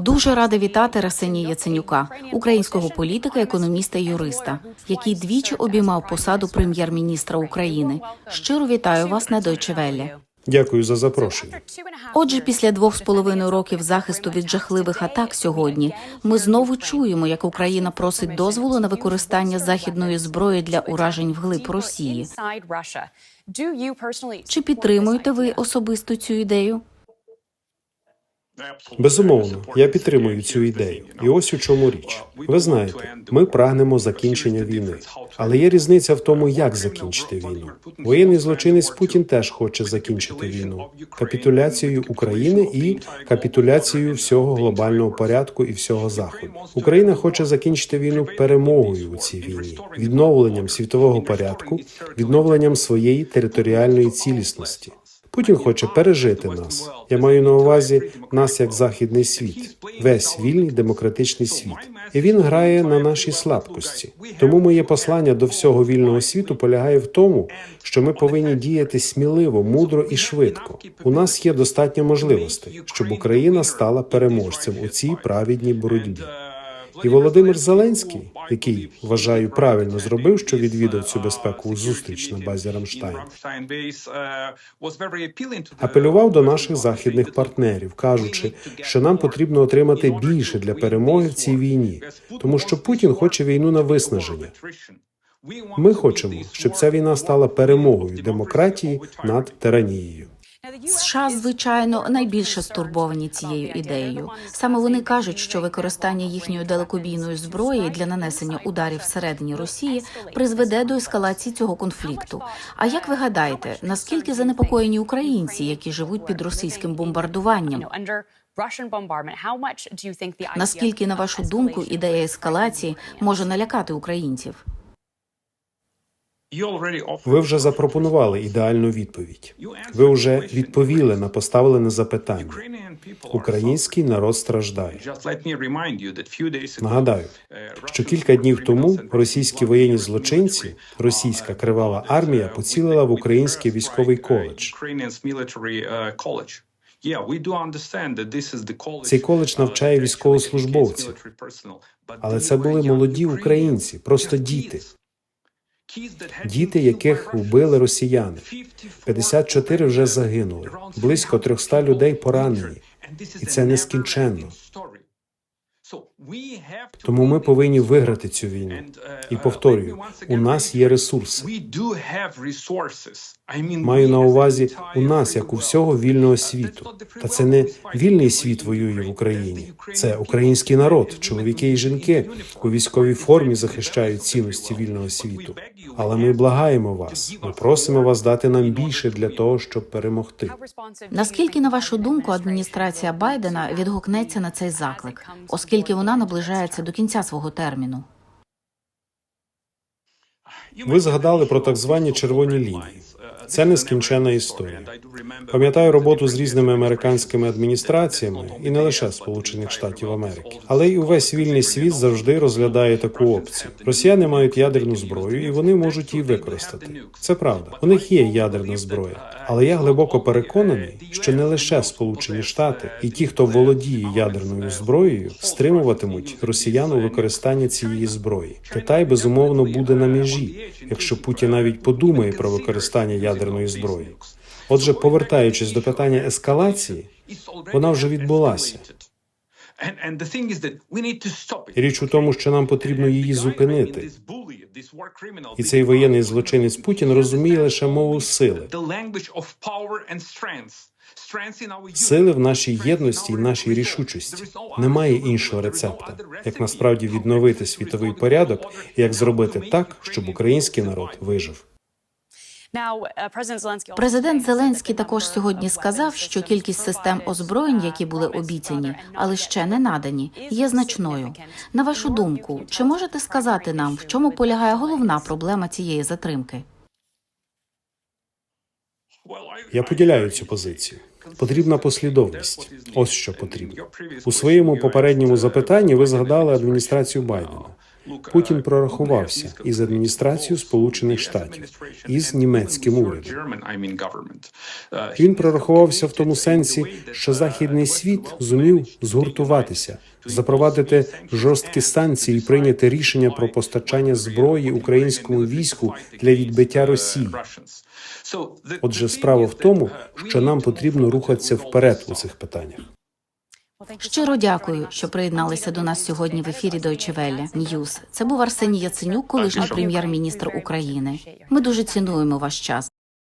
Дуже рада вітати Арсенія Яценюка, українського політика, економіста і юриста, який двічі обіймав посаду прем'єр-міністра України. Щиро вітаю вас на Deutsche Welle. Дякую за запрошення. Отже, після двох з половиною років захисту від жахливих атак сьогодні ми знову чуємо, як Україна просить дозволу на використання західної зброї для уражень вглиб Росії. Чи підтримуєте ви особисто цю ідею? Безумовно, я підтримую цю ідею. І ось у чому річ. Ви знаєте, ми прагнемо закінчення війни, але є різниця в тому, як закінчити війну. Воєнний злочинець Путін теж хоче закінчити війну капітуляцією України і капітуляцією всього глобального порядку і всього заходу. Україна хоче закінчити війну перемогою у цій війні, відновленням світового порядку, відновленням своєї територіальної цілісності. Путін хоче пережити нас. Я маю на увазі нас як західний світ, весь вільний демократичний світ. І він грає на нашій слабкості. Тому моє послання до всього вільного світу полягає в тому, що ми повинні діяти сміливо, мудро і швидко. У нас є достатньо можливостей, щоб Україна стала переможцем у цій праведній боротьбі. І Володимир Зеленський, який вважаю правильно зробив, що відвідав цю безпекову зустріч на базі Рамштайн, апелював до наших західних партнерів, кажучи, що нам потрібно отримати більше для перемоги в цій війні, тому що Путін хоче війну на виснаження. Ми хочемо, щоб ця війна стала перемогою демократії над тиранією. США, звичайно, найбільше стурбовані цією ідеєю. Саме вони кажуть, що використання їхньої далекобійної зброї для нанесення ударів всередині Росії призведе до ескалації цього конфлікту. А як ви гадаєте, наскільки занепокоєні українці, які живуть під російським бомбардуванням? Наскільки, на вашу думку, ідея ескалації може налякати українців? Ви вже запропонували ідеальну відповідь. Ви вже відповіли на поставлене запитання. Український народ страждає. Нагадаю, що кілька днів тому російські воєнні злочинці, російська кривава армія поцілила в український військовий коледж. Цей коледж навчає військовослужбовців, але це були молоді українці, просто діти. Діти, яких вбили росіяни, 54 вже загинули, близько 300 людей поранені, і це нескінченно. Тому ми повинні виграти цю війну. І повторюю, у нас є ресурси. Маю на увазі у нас, як у всього вільного світу. Та це не вільний світ воює в Україні. Це український народ, чоловіки і жінки у військовій формі захищають цінності вільного світу. Але ми благаємо вас. Ми просимо вас дати нам більше для того, щоб перемогти. Наскільки, на вашу думку, адміністрація Байдена відгукнеться на цей заклик, оскільки вона наближається до кінця свого терміну? Ви згадали про так звані червоні лінії. Це нескінченна історія. Пам'ятаю роботу з різними американськими адміністраціями, і не лише Сполучених Штатів Америки, але й увесь вільний світ завжди розглядає таку опцію. Росіяни мають ядерну зброю, і вони можуть її використати. Це правда. У них є ядерна зброя, але я глибоко переконаний, що не лише Сполучені Штати і ті, хто володіє ядерною зброєю, стримуватимуть росіян у використанні цієї зброї. Китай безумовно буде на межі, якщо Путін навіть подумає про використання ядерної зброї. Отже, повертаючись до питання ескалації, вона вже відбулася. Річ у тому, що нам потрібно її зупинити. І цей воєнний злочинець Путін розуміє лише мову сили. Сили в нашій єдності і нашій рішучості немає іншого рецепта, як насправді відновити світовий порядок і як зробити так, щоб український народ вижив. Президент Зеленський також сьогодні сказав, що кількість систем озброєнь, які були обіцяні, але ще не надані, є значною. На вашу думку, чи можете сказати нам, в чому полягає головна проблема цієї затримки? Я поділяю цю позицію. Потрібна послідовність. Ось що потрібно. У своєму попередньому запитанні ви згадали адміністрацію Байдена. Путін прорахувався із адміністрацією Сполучених Штатів із німецьким урядом. Він прорахувався в тому сенсі, що західний світ зумів згуртуватися, запровадити жорсткі санкції і прийняти рішення про постачання зброї українському війську для відбиття Росії. Отже, справа в тому, що нам потрібно рухатися вперед у цих питаннях. Щиро дякую, що приєдналися до нас сьогодні в ефірі Deutsche Welle News. Це був Арсеній Яценюк, колишній прем'єр-міністр України. Ми дуже цінуємо ваш час.